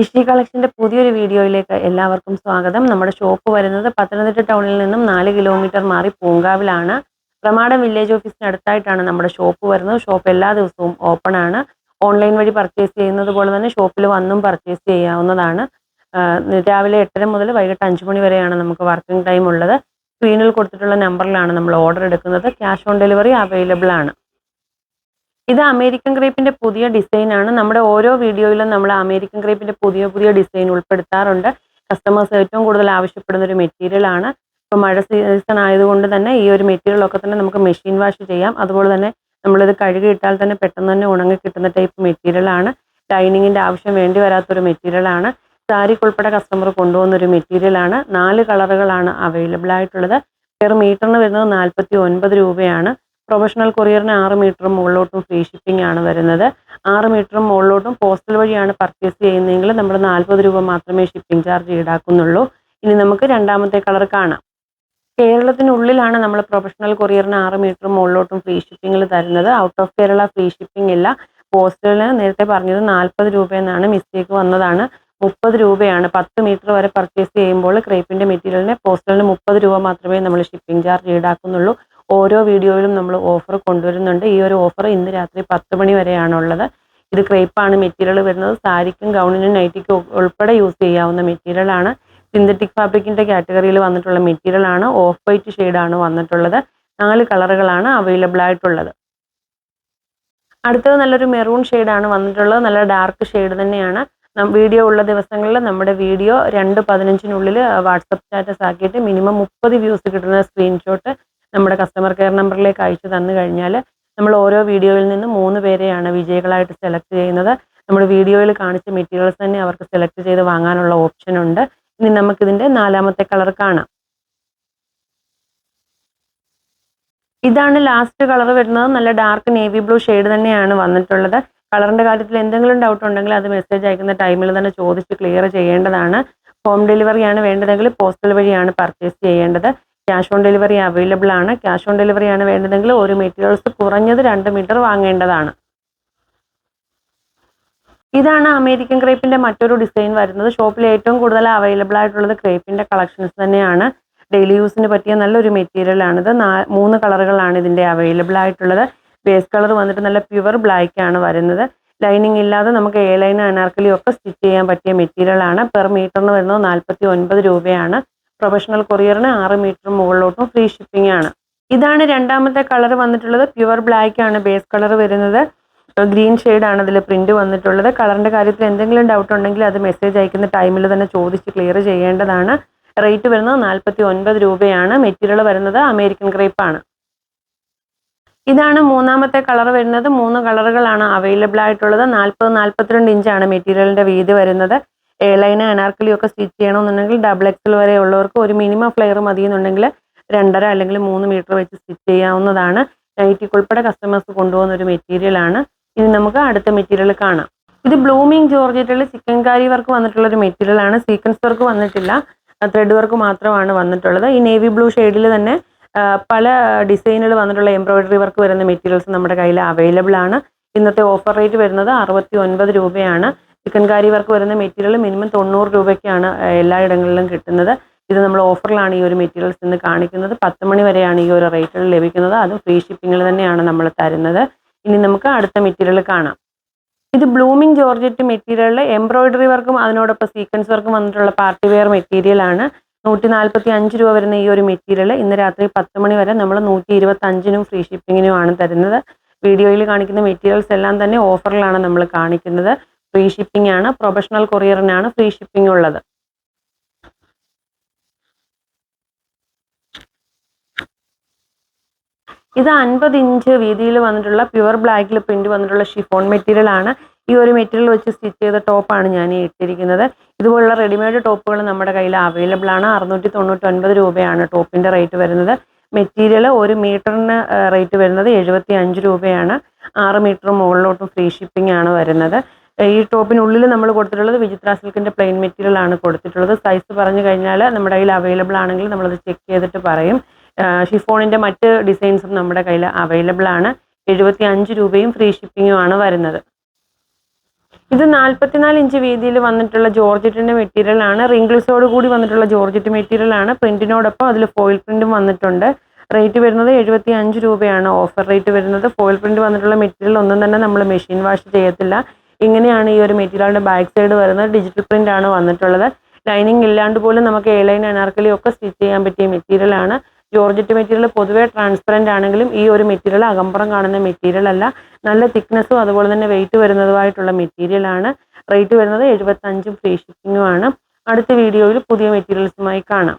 ഇഷി കളക്ഷന്റെ പുതിയൊരു വീഡിയോയിലേക്ക് എല്ലാവർക്കും സ്വാഗതം. നമ്മുടെ ഷോപ്പ് വരുന്നത് പത്തനംതിട്ട ടൗണിൽ നിന്നും നാല് കിലോമീറ്റർ മാറി പൂങ്കാവിലാണ്. പ്രമാടം വില്ലേജ് ഓഫീസിന് അടുത്തായിട്ടാണ് നമ്മുടെ ഷോപ്പ് വരുന്നത്. ഷോപ്പ് എല്ലാ ദിവസവും ഓപ്പൺ ആണ്. ഓൺലൈൻ വഴി പർച്ചേസ് ചെയ്യുന്നത് പോലെ തന്നെ ഷോപ്പിൽ വന്നും പർച്ചേസ് ചെയ്യാവുന്നതാണ്. രാവിലെ എട്ടര മുതൽ വൈകിട്ട് അഞ്ച് മണി വരെയാണ് നമുക്ക് വർക്കിംഗ് ടൈം ഉള്ളത്. സ്ക്രീനിൽ കൊടുത്തിട്ടുള്ള നമ്പറിലാണ് നമ്മൾ ഓർഡർ എടുക്കുന്നത്. ക്യാഷ് ഓൺ ഡെലിവറി അവൈലബിൾ ആണ്. ഇത് അമേരിക്കൻ ക്രേപ്പിന്റെ പുതിയ ഡിസൈൻ ആണ്. നമ്മുടെ ഓരോ വീഡിയോയിലും നമ്മൾ അമേരിക്കൻ ക്രേപ്പിന്റെ പുതിയ പുതിയ ഡിസൈൻ ഉൾപ്പെടുത്താറുണ്ട്. കസ്റ്റമേഴ്സ് ഏറ്റവും കൂടുതൽ ആവശ്യപ്പെടുന്ന ഒരു മെറ്റീരിയൽ ആണ്. ഇപ്പോൾ മഴ സീസൺ ആയതുകൊണ്ട് തന്നെ ഈ ഒരു മെറ്റീരിയൽ ഒക്കെ തന്നെ നമുക്ക് മെഷീൻ വാഷ് ചെയ്യാം. അതുപോലെ തന്നെ നമ്മളിത് കഴുകിയിട്ടാൽ തന്നെ പെട്ടെന്ന് തന്നെ ഉണങ്ങി കിട്ടുന്ന ടൈപ്പ് മെറ്റീരിയൽ ആണ്. ഡൈനിങ്ങിന്റെ ആവശ്യം വേണ്ടി വരാത്തൊരു മെറ്റീരിയൽ ആണ്. സാരിക്ക് ഉൾപ്പെടെ കസ്റ്റമർ കൊണ്ടുപോകുന്ന ഒരു മെറ്റീരിയൽ ആണ്. നാല് കളറുകളാണ് അവൈലബിൾ ആയിട്ടുള്ളത്. പെർ മീറ്ററിന് വരുന്നത് നാൽപ്പത്തി ഒൻപത് രൂപയാണ്. പ്രൊഫഷണൽ കൊറിയറിന് ആറ് മീറ്റർ മുകളിലോട്ടും ഫ്രീ ഷിപ്പിംഗ് ആണ് വരുന്നത്. ആറ് മീറ്റർ മുകളിലോട്ടും പോസ്റ്റൽ വഴിയാണ് പർച്ചേസ് ചെയ്യുന്നതെങ്കിൽ നമ്മൾ നാൽപ്പത് രൂപ മാത്രമേ ഷിപ്പിംഗ് ചാർജ് ഈടാക്കുന്നുള്ളൂ. ഇനി നമുക്ക് രണ്ടാമത്തെ കളർ കാണാം. കേരളത്തിനുള്ളിലാണ് നമ്മൾ പ്രൊഫഷണൽ കൊറിയറിന് ആറ് മീറ്റർ മുകളിലോട്ടും ഫ്രീ ഷിപ്പിംഗിൽ തരുന്നത്. Out of Kerala free shipping ഇല്ല. പോസ്റ്റലിന് നേരത്തെ പറഞ്ഞത് നാൽപ്പത് രൂപ എന്നാണ്. മിസ്റ്റേക്ക് വന്നതാണ്. മുപ്പത് രൂപയാണ്. പത്ത് മീറ്റർ വരെ പർച്ചേസ് ചെയ്യുമ്പോൾ ക്രേപ്പിന്റെ മെറ്റീരിയലിന് പോസ്റ്റലിന് മുപ്പത് രൂപ മാത്രമേ നമ്മൾ ഷിപ്പിംഗ് ചാർജ് ഈടാക്കുന്നുള്ളൂ. ഓരോ വീഡിയോയിലും നമ്മൾ ഓഫർ കൊണ്ടുവരുന്നുണ്ട്. ഈ ഒരു ഓഫർ ഇന്ന് രാത്രി പത്ത് മണി വരെയാണുള്ളത് ഇത് ക്രേപ്പാണ് മെറ്റീരിയൽ വരുന്നത്. സാരിക്കും ഗൗണിനും നൈറ്റിക്കും ഉൾപ്പെടെ യൂസ് ചെയ്യാവുന്ന മെറ്റീരിയൽ ആണ്. സിന്തറ്റിക് ഫാബ്രിക്കിന്റെ കാറ്റഗറിയിൽ വന്നിട്ടുള്ള മെറ്റീരിയൽ ആണ്. ഓഫ് വൈറ്റ് ഷെയ്ഡാണ് വന്നിട്ടുള്ളത്. നാല് കളറുകളാണ് അവൈലബിൾ ആയിട്ടുള്ളത്. അടുത്തത് നല്ലൊരു മെറൂൺ ഷെയ്ഡാണ് വന്നിട്ടുള്ളത്. നല്ല ഡാർക്ക് ഷെയ്ഡ് തന്നെയാണ്. വീഡിയോ ഉള്ള ദിവസങ്ങളിൽ നമ്മുടെ വീഡിയോ രണ്ട് പതിനഞ്ചിനുള്ളിൽ വാട്സപ്പ് സ്റ്റാറ്റസ് ആക്കിയിട്ട് മിനിമം മുപ്പത് വ്യൂസ് കിട്ടുന്ന സ്ക്രീൻഷോട്ട് നമ്മുടെ കസ്റ്റമർ കെയർ നമ്പറിലേക്ക് അയച്ചു തന്നു കഴിഞ്ഞാൽ നമ്മൾ ഓരോ വീഡിയോയിൽ നിന്ന് മൂന്ന് പേരെയാണ് വിജയികളായിട്ട് സെലക്ട് ചെയ്യുന്നത്. നമ്മൾ വീഡിയോയിൽ കാണിച്ച മെറ്റീരിയൽസ് തന്നെ അവർക്ക് സെലക്ട് ചെയ്ത് വാങ്ങാനുള്ള ഓപ്ഷൻ ഉണ്ട്. ഇനി നമുക്കിതിന്റെ നാലാമത്തെ കളർ കാണാം. ഇതാണ് ലാസ്റ്റ് കളർ വരുന്നത്. നല്ല ഡാർക്ക് നേവി ബ്ലൂ ഷെയ്ഡ് തന്നെയാണ് വന്നിട്ടുള്ളത്. കളറിന്റെ കാര്യത്തിൽ എന്തെങ്കിലും ഡൗട്ട് ഉണ്ടെങ്കിൽ അത് മെസ്സേജ് അയക്കുന്ന ടൈമിൽ തന്നെ ചോദിച്ച് ക്ലിയർ ചെയ്യേണ്ടതാണ്. ഹോം ഡെലിവറിയാണ് വേണ്ടതെങ്കിൽ പോസ്റ്റൽ വഴിയാണ് പർച്ചേസ് ചെയ്യേണ്ടത്. ക്യാഷ് ഓൺ ഡെലിവറി അവൈലബിൾ ആണ്. ക്യാഷ് ഓൺ ഡെലിവറി ആണ് വേണ്ടതെങ്കിൽ ഒരു മെറ്റീരിയൽസ് കുറഞ്ഞത് രണ്ട് മീറ്റർ വാങ്ങേണ്ടതാണ്. ഇതാണ് അമേരിക്കൻ ക്രേപ്പിന്റെ മറ്റൊരു ഡിസൈൻ വരുന്നത്. ഷോപ്പിൽ ഏറ്റവും കൂടുതൽ അവൈലബിൾ ആയിട്ടുള്ളത് ക്രേപ്പിന്റെ കളക്ഷൻസ് തന്നെയാണ്. ഡെയിലി യൂസിന് പറ്റിയ നല്ലൊരു മെറ്റീരിയൽ ആണിത്. മൂന്ന് കളറുകളാണ് ഇതിന്റെ അവൈലബിൾ ആയിട്ടുള്ളത്. ബേസ് കളർ വന്നിട്ട് നല്ല പ്യുവർ ബ്ലാക്ക് ആണ് വരുന്നത്. ലൈനിങ് ഇല്ലാതെ നമുക്ക് എ ലൈൻ അനാർക്കലിയൊക്കെ സ്റ്റിച്ച് ചെയ്യാൻ പറ്റിയ മെറ്റീരിയൽ ആണ്. പെർ മീറ്ററിന് വരുന്നത് നാൽപ്പത്തി ഒൻപത് രൂപയാണ്. പ്രൊഫഷണൽ കൊറിയറിന് ആറ് മീറ്റർ മുകളിലോട്ടും ഫ്രീ ഷിപ്പിംഗ് ആണ്. ഇതാണ് രണ്ടാമത്തെ കളർ വന്നിട്ടുള്ളത്. പ്യുവർ ബ്ലാക്ക് ആണ് ബേസ് കളർ വരുന്നത്. ഗ്രീൻ ആണ് അതിൽ പ്രിന്റ് വന്നിട്ടുള്ളത്. കളറിന്റെ കാര്യത്തിൽ എന്തെങ്കിലും ഡൗട്ട് ഉണ്ടെങ്കിൽ അത് മെസ്സേജ് അയക്കുന്ന ടൈമിൽ തന്നെ ചോദിച്ച് ക്ലിയർ ചെയ്യേണ്ടതാണ്. റേറ്റ് വരുന്നത് നാൽപ്പത്തി ഒൻപത് രൂപയാണ്. മെറ്റീരിയൽ വരുന്നത് അമേരിക്കൻ ക്രേപ്പ് ആണ്. ഇതാണ് മൂന്നാമത്തെ കളർ വരുന്നത്. മൂന്ന് കളറുകളാണ് അവൈലബിൾ ആയിട്ടുള്ളത്. നാൽപ്പത് നാൽപ്പത്തിരണ്ട് ഇഞ്ചാണ് മെറ്റീരിയലിന്റെ വീതി വരുന്നത്. എ ലൈൻ അനാർക്കലി ഒക്കെ സ്റ്റിച്ച് ചെയ്യണമെന്നുണ്ടെങ്കിൽ ഡബിൾ എക്സൽ വരെ ഉള്ളവർക്ക് ഒരു മിനിമം ഫ്ലെയർ മതി എന്നുണ്ടെങ്കിൽ രണ്ടര അല്ലെങ്കിൽ മൂന്ന് മീറ്റർ വെച്ച് സ്റ്റിച്ച് ചെയ്യാവുന്നതാണ്. നൈറ്റിക്ക് ഉൾപ്പെടെ കസ്റ്റമേഴ്സ് കൊണ്ടുപോകുന്ന ഒരു മെറ്റീരിയൽ ആണ്. ഇനി നമുക്ക് അടുത്ത മെറ്റീരിയൽ കാണാം. ഇത് ബ്ലൂമിങ് ജോർജറ്റിൽ ചിക്കൻ കാരി വർക്ക് വന്നിട്ടുള്ള ഒരു മെറ്റീരിയൽ ആണ്. സീക്വൻസ് വർക്ക് വന്നിട്ടില്ല. ത്രെഡ് വർക്ക് മാത്രമാണ് വന്നിട്ടുള്ളത്. ഈ നേവി ബ്ലൂ ഷെയ്ഡിൽ തന്നെ പല ഡിസൈനുകൾ വന്നിട്ടുള്ള എംബ്രോയിഡറി വർക്ക് വരുന്ന മെറ്റീരിയൽസ് നമ്മുടെ കയ്യിൽ അവൈലബിൾ ആണ്. ഇന്നത്തെ ഓഫർ റേറ്റ് വരുന്നത് അറുപത്തി ഒൻപത് രൂപയാണ്. ചിക്കൻ കാരി വർക്ക് വരുന്ന മെറ്റീരിയൽ മിനിമം തൊണ്ണൂറ് രൂപയ്ക്കാണ് എല്ലായിടങ്ങളിലും കിട്ടുന്നത്. ഇത് നമ്മൾ ഓഫറിലാണ് ഈ ഒരു മെറ്റീരിയൽസ് ഇന്ന് കാണിക്കുന്നത്. പത്ത് മണി വരെയാണ് ഈ ഒരു റേറ്റിൽ ലഭിക്കുന്നത്. അതും ഫ്രീ ഷിപ്പിങ്ങിൽ തന്നെയാണ് നമ്മൾ തരുന്നത്. ഇനി നമുക്ക് അടുത്ത മെറ്റീരിയൽ കാണാം. ഇത് ബ്ലൂമിംഗ് ജോർജറ്റ് മെറ്റീരിയലിൽ എംബ്രോയിഡറി വർക്കും അതിനോടൊപ്പം സീക്വൻസ് വർക്കും വന്നിട്ടുള്ള പാർട്ടി വെയർ മെറ്റീരിയലാണ് നൂറ്റി നാൽപ്പത്തി അഞ്ച് രൂപ വരുന്ന ഈ ഒരു മെറ്റീരിയൽ. ഇന്ന് രാത്രി പത്ത് മണി വരെ നമ്മൾ നൂറ്റി ഇരുപത്തി അഞ്ചിനും ഫ്രീ ഷിപ്പിങ്ങിനുമാണ് തരുന്നത്. വീഡിയോയിൽ കാണിക്കുന്ന മെറ്റീരിയൽസ് എല്ലാം തന്നെ ഓഫറിലാണ് നമ്മൾ കാണിക്കുന്നത്. ഫ്രീ ഷിപ്പിംഗ് ആണ്. പ്രൊഫഷണൽ കൊറിയറിനാണ് ഫ്രീ ഷിപ്പിംഗ് ഉള്ളത്. ഇത് അൻപത് ഇഞ്ച് വീതിയിൽ വന്നിട്ടുള്ള പ്യുവർ ബ്ലാക്കിൽ പ്രിന്റ് വന്നിട്ടുള്ള ഷിഫോൺ മെറ്റീരിയൽ ആണ്. ഈ ഒരു മെറ്റീരിയൽ വെച്ച് സ്റ്റിച്ച് ചെയ്ത ടോപ്പാണ് ഞാൻ ഇട്ടിരിക്കുന്നത്. ഇതുപോലുള്ള റെഡിമെയ്ഡ് ടോപ്പുകൾ നമ്മുടെ കയ്യിൽ അവൈലബിൾ ആണ്. അറുന്നൂറ്റി തൊണ്ണൂറ്റി ഒൻപത് രൂപയാണ് ടോപ്പിന്റെ റേറ്റ് വരുന്നത്. മെറ്റീരിയൽ ഒരു മീറ്ററിന് റേറ്റ് വരുന്നത് എഴുപത്തി അഞ്ച് രൂപയാണ്. ആറ് മീറ്റർ മുകളിലോട്ടും ഫ്രീ ഷിപ്പിംഗ് ആണ് വരുന്നത്. ഈ ടോപ്പിനുള്ളിൽ നമ്മൾ കൊടുത്തിട്ടുള്ളത് വിചിത്ര സിൽക്കിന്റെ പ്ലെയിൻ മെറ്റീരിയൽ ആണ് കൊടുത്തിട്ടുള്ളത്. സൈസ് പറഞ്ഞു കഴിഞ്ഞാൽ നമ്മുടെ കയ്യിൽ അവൈലബിൾ ആണെങ്കിൽ നമ്മളത് ചെക്ക് ചെയ്തിട്ട് പറയും. ഷിഫോണിന്റെ മറ്റ് ഡിസൈൻസും നമ്മുടെ കയ്യിൽ അവൈലബിൾ ആണ്. എഴുപത്തി അഞ്ച് രൂപയും ഫ്രീ ഷിപ്പിങ്ങും ആണ് വരുന്നത്. ഇത് നാൽപ്പത്തിനാല് ഇഞ്ച് വീതിയിൽ വന്നിട്ടുള്ള ജോർജറ്റിന്റെ മെറ്റീരിയൽ ആണ്. റിംഗിൾസോട് കൂടി വന്നിട്ടുള്ള ജോർജറ്റ് മെറ്റീരിയൽ ആണ്. പ്രിന്റിനോടൊപ്പം അതിൽ ഫോയിൽ പ്രിന്റും വന്നിട്ടുണ്ട്. റേറ്റ് വരുന്നത് എഴുപത്തി അഞ്ച് രൂപയാണ്. ഓഫർ റേറ്റ് വരുന്നത്. ഫോയിൽ പ്രിന്റ് വന്നിട്ടുള്ള മെറ്റീരിയൽ ഒന്നും തന്നെ നമ്മൾ മെഷീൻ വാഷ് ചെയ്യത്തില്ല. ഇങ്ങനെയാണ് ഈ ഒരു മെറ്റീരിയലിന്റെ ബാക്ക് സൈഡ് വരുന്നത്. ഡിജിറ്റൽ പ്രിന്റ് ആണ് വന്നിട്ടുള്ളത്. ലൈനിങ് ഇല്ലാണ്ട് പോലും നമുക്ക് എ ലൈൻ അനാർക്കലി ഒക്കെ സ്റ്റിച്ച് ചെയ്യാൻ പറ്റിയ മെറ്റീരിയൽ ആണ്. ജോർജറ്റ് മെറ്റീരിയൽ പൊതുവേ ട്രാൻസ്പെറന്റ് ആണെങ്കിലും ഈ ഒരു മെറ്റീരിയൽ അകമ്പുറം കാണുന്ന മെറ്റീരിയൽ അല്ല. നല്ല തിക്നെസ്സും അതുപോലെ തന്നെ വെയിറ്റ് വരുന്നതുമായിട്ടുള്ള മെറ്റീരിയൽ ആണ്. റേറ്റ് വരുന്നത് എഴുപത്തഞ്ചും ഫ്രീ ഷിപ്പിങ്ങും ആണ്. അടുത്ത വീഡിയോയിൽ പുതിയ മെറ്റീരിയൽസുമായി കാണാം.